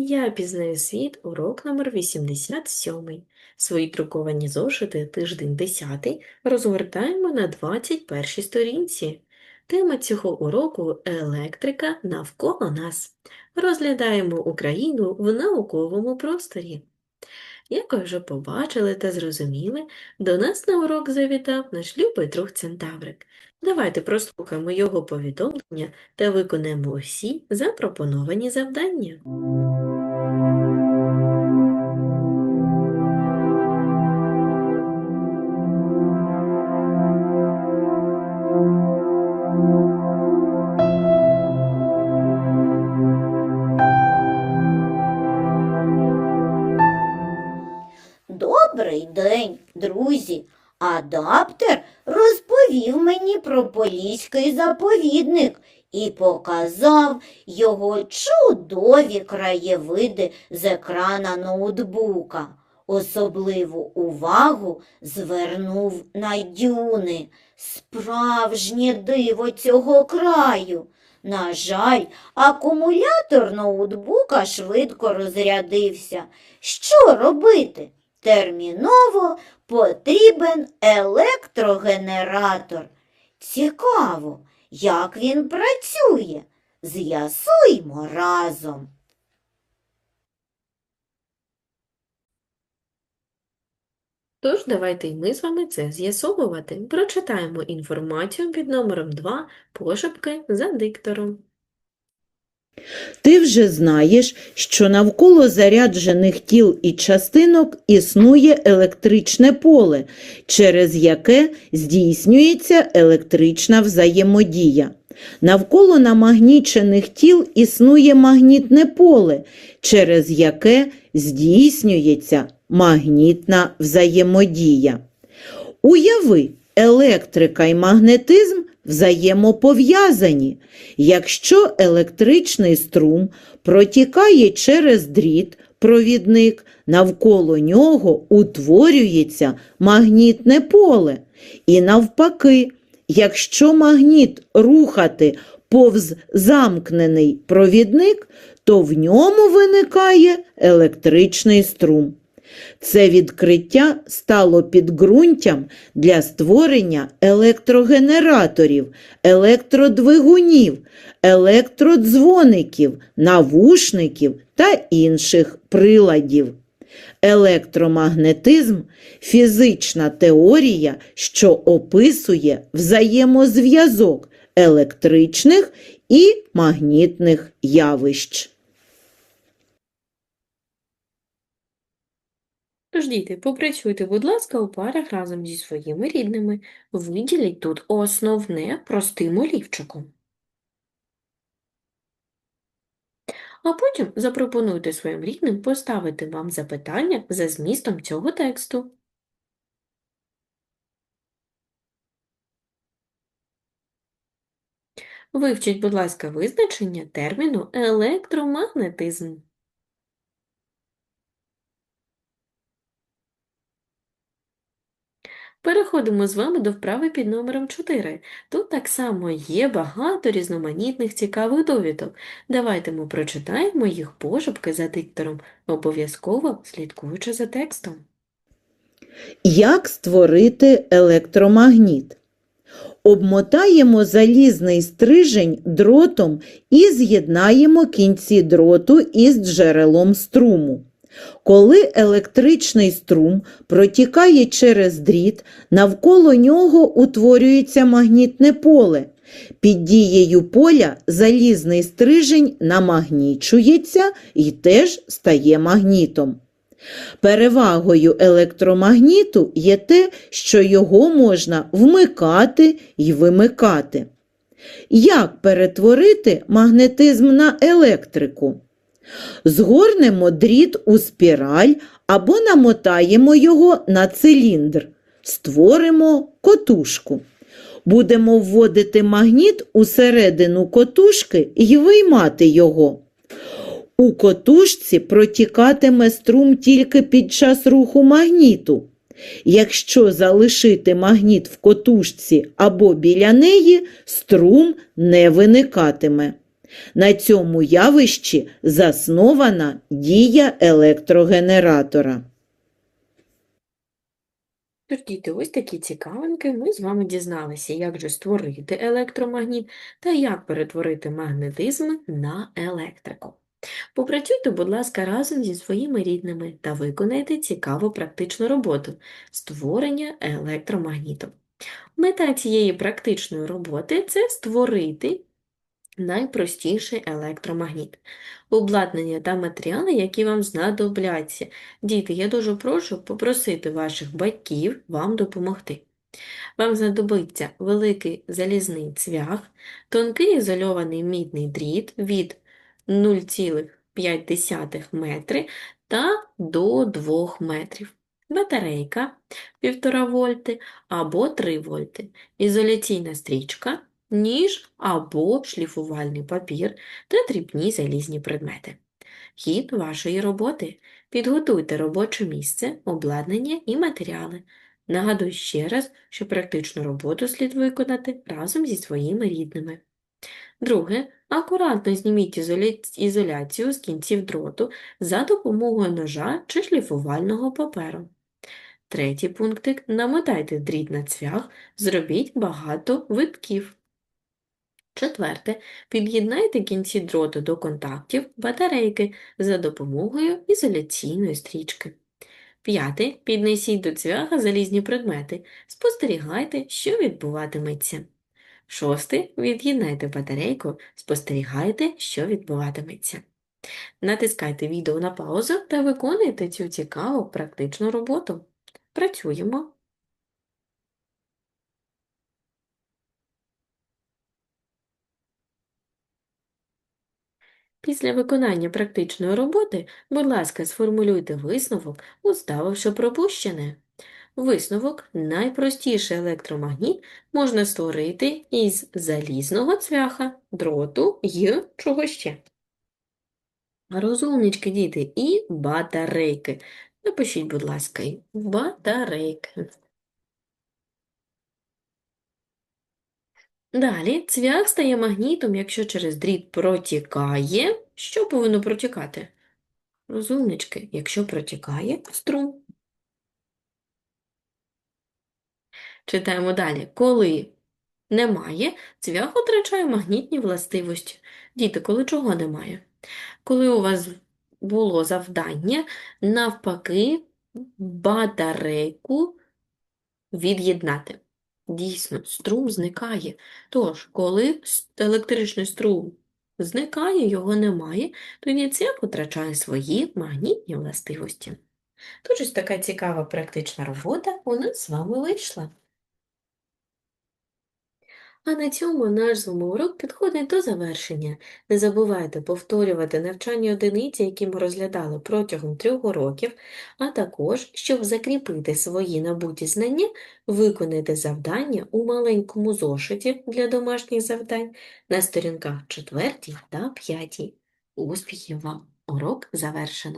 Я пізнаю світ, урок номер 87. Свої друковані зошити тиждень 10 розгортаємо на 21 сторінці. Тема цього уроку – електрика навколо нас. Розглядаємо Україну в науковому просторі. Як ви вже побачили та зрозуміли, до нас на урок завітав наш любий друг Центаврик. Давайте прослухаємо його повідомлення та виконаємо усі запропоновані завдання. Добрий день, друзі. Адаптер розповів мені про поліський заповідник і показав його чудові краєвиди з екрана ноутбука. Особливу увагу звернув на дюни, справжнє диво цього краю. На жаль, акумулятор ноутбука швидко розрядився. Що робити? Терміново потрібен електрогенератор. Цікаво, як він працює. З'ясуймо разом. Тож, давайте й ми з вами це з'ясовувати. Прочитаємо інформацію під номером 2 пошепки за диктором. Ти вже знаєш, що навколо заряджених тіл і частинок існує електричне поле, через яке здійснюється електрична взаємодія. Навколо намагнічених тіл існує магнітне поле, через яке здійснюється магнітна взаємодія. Уяви, електрика і магнетизм взаємопов'язані. Якщо електричний струм протікає через дріт, провідник, навколо нього утворюється магнітне поле. І навпаки, якщо магніт рухати повз замкнений провідник, то в ньому виникає електричний струм. Це відкриття стало підґрунтям для створення електрогенераторів, електродвигунів, електродзвоників, навушників та інших приладів. Електромагнетизм фізична теорія, що описує взаємозв'язок електричних і магнітних явищ. Тож, діти, попрацюйте, будь ласка, у парах разом зі своїми рідними. Виділіть тут основне простим олівчиком. А потім запропонуйте своїм рідним поставити вам запитання за змістом цього тексту. Вивчіть, будь ласка, визначення терміну електромагнетизм. Переходимо з вами до вправи під номером 4. Тут так само є багато різноманітних цікавих довідок. Давайте ми прочитаємо їх пошепки за диктором, обов'язково слідкуючи за текстом. Як створити електромагніт? Обмотаємо залізний стрижень дротом і з'єднаємо кінці дроту із джерелом струму. Коли електричний струм протікає через дріт, навколо нього утворюється магнітне поле. Під дією поля залізний стрижень намагнічується і теж стає магнітом. Перевагою електромагніту є те, що його можна вмикати і вимикати. Як перетворити магнетизм на електрику? Згорнемо дріт у спіраль або намотаємо його на циліндр. Створимо котушку. Будемо вводити магніт усередину котушки і виймати його. У котушці протікатиме струм тільки під час руху магніту. Якщо залишити магніт в котушці або біля неї, струм не виникатиме. На цьому явищі заснована дія електрогенератора. Тож, ось такі цікавинки. Ми з вами дізналися, як же створити електромагніт та як перетворити магнетизм на електрику. Попрацюйте, будь ласка, разом зі своїми рідними та виконайте цікаву практичну роботу – створення електромагніту. Мета цієї практичної роботи – це створити найпростіший електромагніт. Обладнання та матеріали, які вам знадобляться. Діти, я дуже прошу попросити ваших батьків вам допомогти. Вам знадобиться великий залізний цвях, тонкий ізольований мідний дріт від 0,5 метри та до 2 метрів, батарейка 1,5 вольти або 3 вольти, ізоляційна стрічка, ніж або шліфувальний папір та дрібні залізні предмети. Хід вашої роботи. Підготуйте робоче місце, обладнання і матеріали. Нагадую ще раз, що практичну роботу слід виконати разом зі своїми рідними. Друге, акуратно зніміть ізоляцію з кінців дроту за допомогою ножа чи шліфувального паперу. Третій пунктик – намотайте дріт на цвях, зробіть багато витків. Четверте, під'єднайте кінці дроту до контактів батарейки за допомогою ізоляційної стрічки. П'яте, піднесіть до цвяха залізні предмети, спостерігайте, що відбуватиметься. Шосте, від'єднайте батарейку, спостерігайте, що відбуватиметься. Натискайте відео на паузу та виконуйте цю цікаву практичну роботу. Працюємо! Після виконання практичної роботи, будь ласка, сформулюйте висновок, уставивши пропущене. Висновок найпростіший електромагніт можна створити із залізного цвяха, дроту й чого ще. Розумнички, діти, і батарейки. Напишіть, будь ласка, батарейки. Далі цвях стає магнітом, якщо через дріт протікає. Що повинно протікати? Розумнички, якщо протікає струм. Читаємо далі. Коли немає, цвях втрачає магнітні властивості. Діти, коли чого немає? Коли у вас було завдання, навпаки, батарейку від'єднати. Дійсно, струм зникає. Тож, коли електричний струм зникає, його немає, то цвях втрачає свої магнітні властивості. Тож ось така цікава практична робота у нас з вами вийшла. А на цьому наш з вами урок підходить до завершення. Не забувайте повторювати навчальні одиниці, які ми розглядали протягом трьох уроків, а також, щоб закріпити свої набуті знання, виконайте завдання у маленькому зошиті для домашніх завдань на сторінках 4 та 5. Успіхів вам! Урок завершено!